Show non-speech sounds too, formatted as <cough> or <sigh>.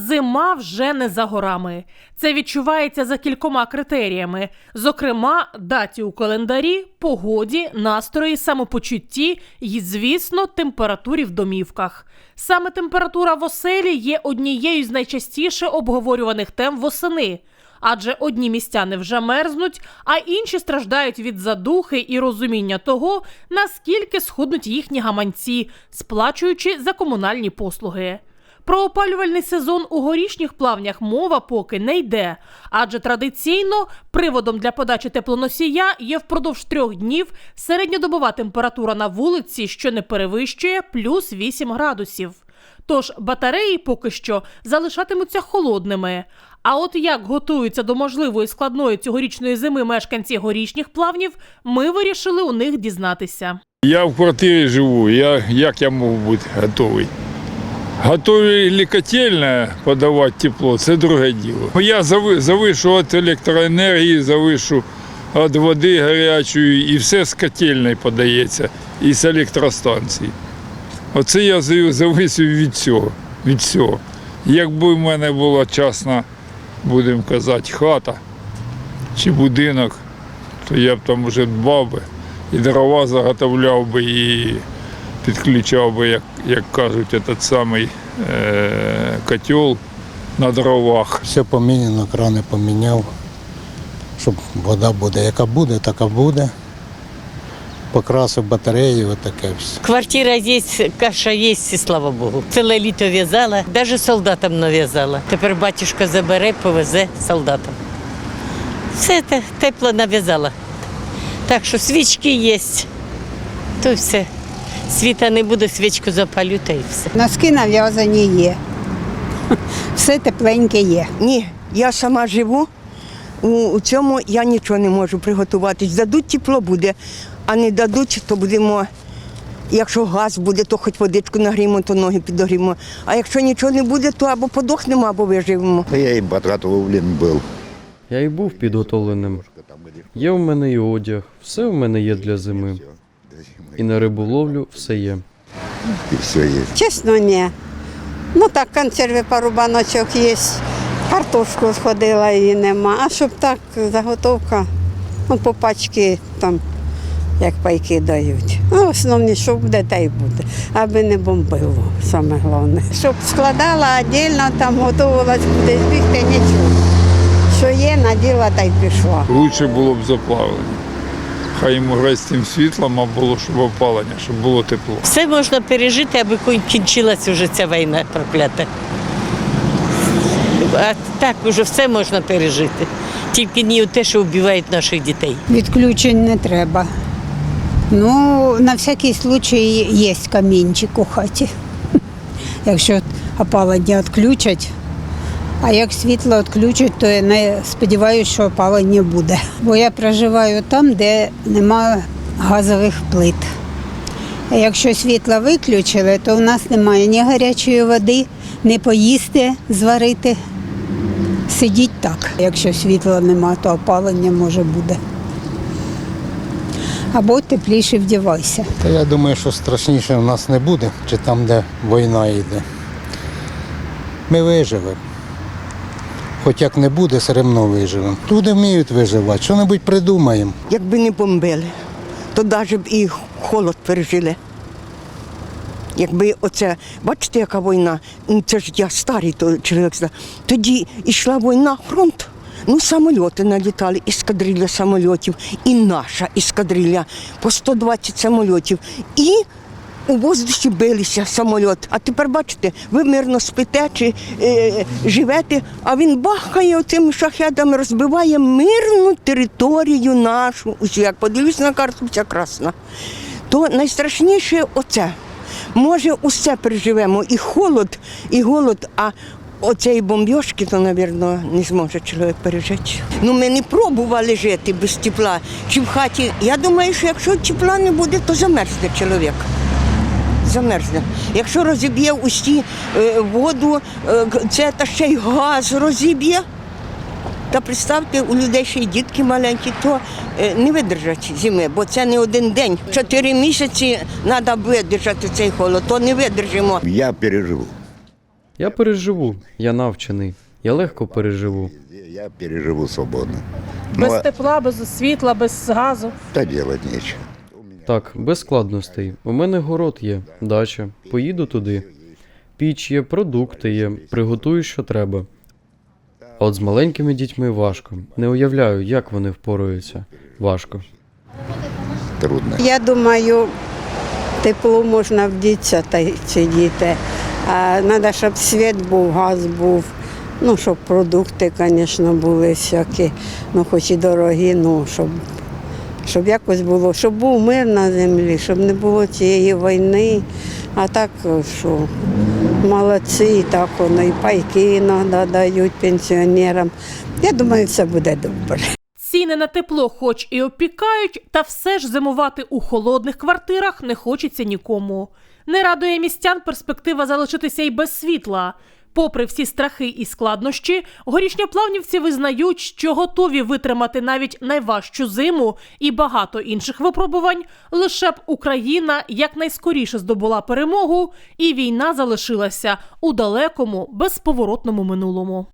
зима вже не за горами. Це відчувається за кількома критеріями: зокрема, даті у календарі, погоді, настрої, самопочутті і, звісно, температурі в домівках. Саме температура в оселі є однією з найчастіше обговорюваних тем восени. Адже одні містяни вже мерзнуть, а інші страждають від задухи і розуміння того, наскільки схуднуть їхні гаманці, сплачуючи за комунальні послуги. Про опалювальний сезон у горішніх плавнях мова поки не йде, адже традиційно приводом для подачі теплоносія є впродовж трьох днів середньодобова температура на вулиці, що не перевищує плюс 8 градусів. Тож батареї поки що залишатимуться холодними. А от як готуються до можливої складної цьогорічної зими мешканці горішніх плавнів, ми вирішили у них дізнатися. Я в квартирі живу, я, як я можу бути готовий? Готові ли котельне подавати тепло, це друге діло. Я зави- завишу від електроенергії, завишу від води гарячої і все з котельної подається, і з електростанції. Оце я за- зависив від цього. Від всього. Якби в мене була частна, будемо казати, хата чи будинок, то я б там вже дбав би і дрова заготовляв би, і підключав би, як, як кажуть, этот самий е, котел на дровах. Все поміняно, крани поміняв, щоб вода буде. Яка буде, така буде. Покрасив батареї, отаке все. Квартира есть, каша есть, і слава Богу. Ціле літо в'язала, навіть солдатам нав'язала. Тепер батюшка забере, повезе солдатам. Все те, тепло нав'язала. Так що свічки є. То все. Світа не буде, свічку запалю та й все. Носки нав'язані є. Все тепленьке є. Ні, я сама живу. У, у цьому я нічого не можу приготуватись. Дадуть тепло буде, а не дадуть, то будемо. Якщо газ буде, то хоч водичку нагріємо, то ноги підогріємо. А якщо нічого не буде, то або подохнемо, або виживемо. Та я і батратовлен був. Я й був підготовленим. Є в мене і одяг, все в мене є для зими. І на риболовлю все є. І все є. Чесно, ні. Ну так, консерви пару баночок є. Картошку сходила, її нема. А щоб так, заготовка, ну, по пачки там, як пайки дають. Ну, основні, що буде, та й буде. Аби не бомбило, саме головне. Щоб складала віддільно, там готувалась кудись бігти, нічого. Що є, наділа та й пішла. Лучше було б заплавлення. Хай йому грати з тим світлом, а було, щоб опалення, щоб було тепло. Все можна пережити, аби кінчилась уже ця війна проклята. А так уже все можна пережити. Тільки не те, що вбивають наших дітей. Відключень не треба. Ну, на всякий случай є камінчик у хаті. <laughs> Якщо опалення відключать, а як світло відключать, то я не сподіваюся, що опалення буде. Бо я проживаю там, де немає газових плит. А якщо світло виключили, то в нас немає ні гарячої води, ні поїсти, зварити. Сидіть так. Якщо світла нема, то опалення може буде. Або тепліше вдівайся. Та я думаю, що страшніше в нас не буде, чи там, де війна йде. Ми виживемо. Хоч як не буде, все одно виживемо. Люди вміють виживати, що-небудь придумаємо. Якби не бомбили, то навіть б і холод пережили. Якби оце, бачите, яка війна, ну це ж я старий то чоловік, тоді йшла війна, фронт. Ну, самольоти налітали, іскадрилля самольотів, і наша іскадрилля по 120 самольотів. І у воздусі билися самольот. А тепер бачите, ви мирно спите чи е, живете, а він бахкає оцими шахедами, розбиває мирну територію нашу. Усю, як подивлюсь на карту, вся красна. То найстрашніше оце. Може, усе переживемо, і холод, і голод, а оцеї бомбьошки, то, мабуть, не зможе чоловік пережити. Ну, ми не пробували жити без тепла. Чи в хаті. Я думаю, що якщо тепла не буде, то замерзне чоловік. Замерзне. Якщо розіб'є усі е, воду, е, це та ще й газ розіб'є. Та представте, у людей ще й дітки маленькі, то е, не видержать зими, бо це не один день. Чотири місяці треба видержати цей холод, то не видержимо. Я переживу. Я переживу, я навчений. Я легко переживу. Я переживу свободно. Ну, Без тепла, без світла, без газу. да делать нечего. Так, без складностей. У мене город є, дача. Поїду туди. Піч є, продукти є, приготую, що треба. А от з маленькими дітьми важко. Не уявляю, як вони впораються. Важко. Трудно. Я думаю, тепло можна вдітися та й сидіти. А треба, щоб світ був, газ був. Ну, щоб продукти, звісно, були всякі, ну хоч і дорогі, ну щоб, щоб якось було, щоб був мир на землі, щоб не було цієї війни. А так, що молодці, і так воно, і пайки іноді дають пенсіонерам. Я думаю, все буде добре. Ціни на тепло хоч і опікають, та все ж зимувати у холодних квартирах не хочеться нікому. Не радує містян перспектива залишитися й без світла. Попри всі страхи і складнощі, горішньоплавнівці визнають, що готові витримати навіть найважчу зиму і багато інших випробувань, лише б Україна якнайскоріше здобула перемогу, і війна залишилася у далекому безповоротному минулому.